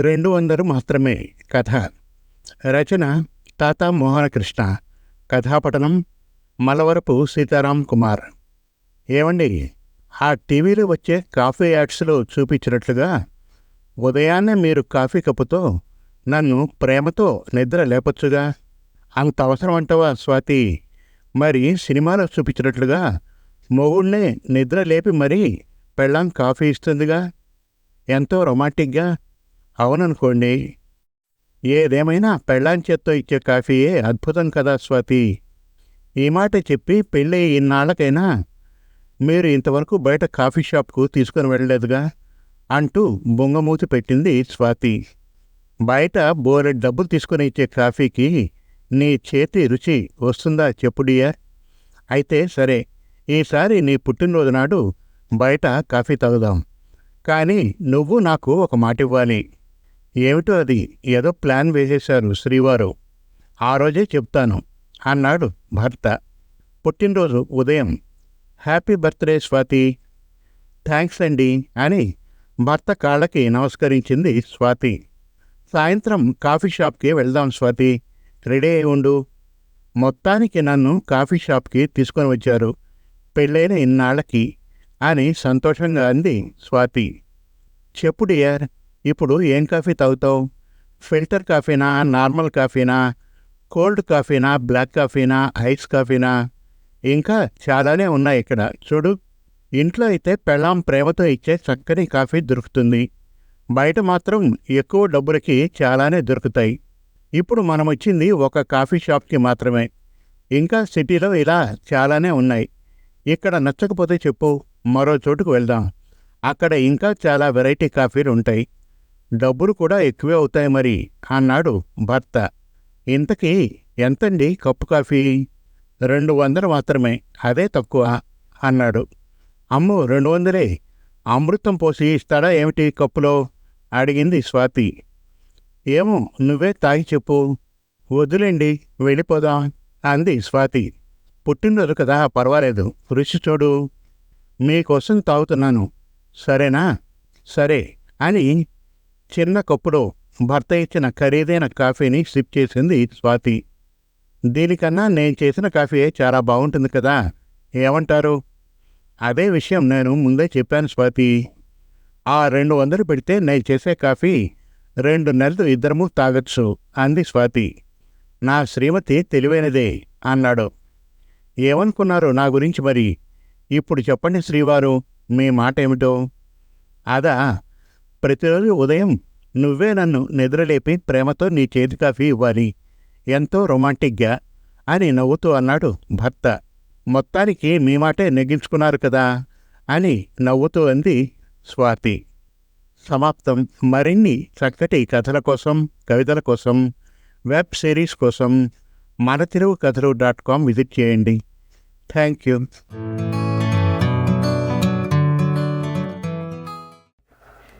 రెండు వందలు మాత్రమే. కథ. రచన తాత మోహనకృష్ణ. కథాపఠనం మలవరపు సీతారాం కుమార్. ఏమండి ఆ టీవీలో వచ్చే కాఫీ యాడ్స్లో చూపించినట్లుగా ఉదయాన్నే మీరు కాఫీ కప్పుతో నన్ను ప్రేమతో నిద్ర లేపొచ్చుగా? అంత అవసరం అంటవా స్వాతి? మరి సినిమాలో చూపించినట్లుగా మొగుడినే నిద్ర లేపి మరీ పెళ్ళాం కాఫీ ఇస్తుందిగా? ఎంతో రొమాంటిక్గా అవుననుకోండి. ఏదేమైనా పెళ్ళాం చేత్తో ఇచ్చే కాఫీయే అద్భుతం కదా స్వాతి. ఈ మాట చెప్పి పెళ్ళి ఇన్నాళ్ళకైనా మీరు ఇంతవరకు బయట కాఫీ షాప్కు తీసుకుని వెళ్ళలేదుగా? అంటూ బొంగమూతి పెట్టింది స్వాతి. బయట బోరెడ్ డబ్బులు తీసుకుని ఇచ్చే కాఫీకి నీ చేతి రుచి వస్తుందా చెప్పుడియా అయితే సరే ఈసారి నీ పుట్టినరోజు నాడు బయట కాఫీ తాగుదాం. కానీ నువ్వు నాకు ఒక మాట ఇవ్వాలి ఏమిటో అది? ఏదో ప్లాన్ వేసేశారు శ్రీవారు. ఆ రోజే చెప్తాను అన్నాడు భర్త. పుట్టినరోజు ఉదయం. Happy birthday Swathi. థ్యాంక్స్ అండి అని భర్త కాళ్ళకి నమస్కరించింది స్వాతి. సాయంత్రం కాఫీ షాప్కి వెళ్దాం స్వాతి. రెడీ అయి ఉండు. మొత్తానికి నన్ను కాఫీ షాప్కి తీసుకొని వచ్చారు. పెళ్ళైన ఇన్నాళ్ళకి అని సంతోషంగా అంది స్వాతి. చెప్పు డియర్ ఇప్పుడు ఏం కాఫీ తాగుతావు? ఫిల్టర్ కాఫీనా? నార్మల్ కాఫీనా? కోల్డ్ కాఫీనా? బ్లాక్ కాఫీనా? ఐస్ కాఫీనా? ఇంకా చాలానే ఉన్నాయి ఇక్కడ. చూడు ఇంట్లో అయితే పెళ్ళాం ప్రేమతో ఇచ్చే చక్కని కాఫీ దొరుకుతుంది. బయట మాత్రం ఎక్కువ డబ్బులకి చాలానే దొరుకుతాయి. ఇప్పుడు మనం వచ్చింది ఒక కాఫీ షాప్కి మాత్రమే. ఇంకా సిటీలో ఇలా చాలానే ఉన్నాయి. ఇక్కడ నచ్చకపోతే చెప్పు మరో చోటుకు వెళ్దాం. అక్కడ ఇంకా చాలా వెరైటీ కాఫీలు ఉంటాయి. డబ్బులు కూడా ఎక్కువే అవుతాయి మరి అన్నాడు భర్త. ఇంతకీ ఎంతండి కప్పు కాఫీ? రెండు వందలు మాత్రమే అదే తక్కువ అన్నాడు. అమ్ము రెండు వందలే? అమృతం పోసి ఇస్తాడా ఏమిటి కప్పులో? అడిగింది స్వాతి. ఏమో నువ్వే తాగి చెప్పు. వదిలేండి వెళ్ళిపోదాం అంది స్వాతి. పుట్టినరోజు కదా పర్వాలేదు రుచి చూడు. మీకోసం తాగుతున్నాను. సరేనా? సరే అని చిన్న కప్పులో భర్త ఇచ్చిన ఖరీదైన కాఫీని సిప్ చేసింది స్వాతి. దీనికన్నా నేను చేసిన కాఫీ చాలా బాగుంటుంది కదా ఏమంటారు? అదే విషయం నేను ముందే చెప్పాను స్వాతి. ఆ రెండు వందలు పెడితే నేను చేసే కాఫీ రెండు నెలలు ఇద్దరము తాగొచ్చు అంది స్వాతి. నా శ్రీమతి తెలివైనదే అన్నాడు. ఏమనుకున్నారు నా గురించి మరి? ఇప్పుడు చెప్పండి శ్రీవారు మీ మాట ఏమిటో అదా ప్రతిరోజు ఉదయం నువ్వే నన్ను నిద్రలేపి ప్రేమతో నీ చేతి కాఫీ ఇవ్వాలి. ఎంతో రొమాంటిక్గా అని నవ్వుతూ అన్నాడు భర్త. మొత్తానికి మీ మాటే నెగ్గించుకున్నారు కదా అని నవ్వుతూ అంది స్వాతి. సమాప్తం. మరిన్ని చక్కటి కథల కోసం కవితల కోసం వెబ్ సిరీస్ కోసం మన తెలుగు కథలు డాట్ కామ్ విజిట్ చేయండి. Thank you.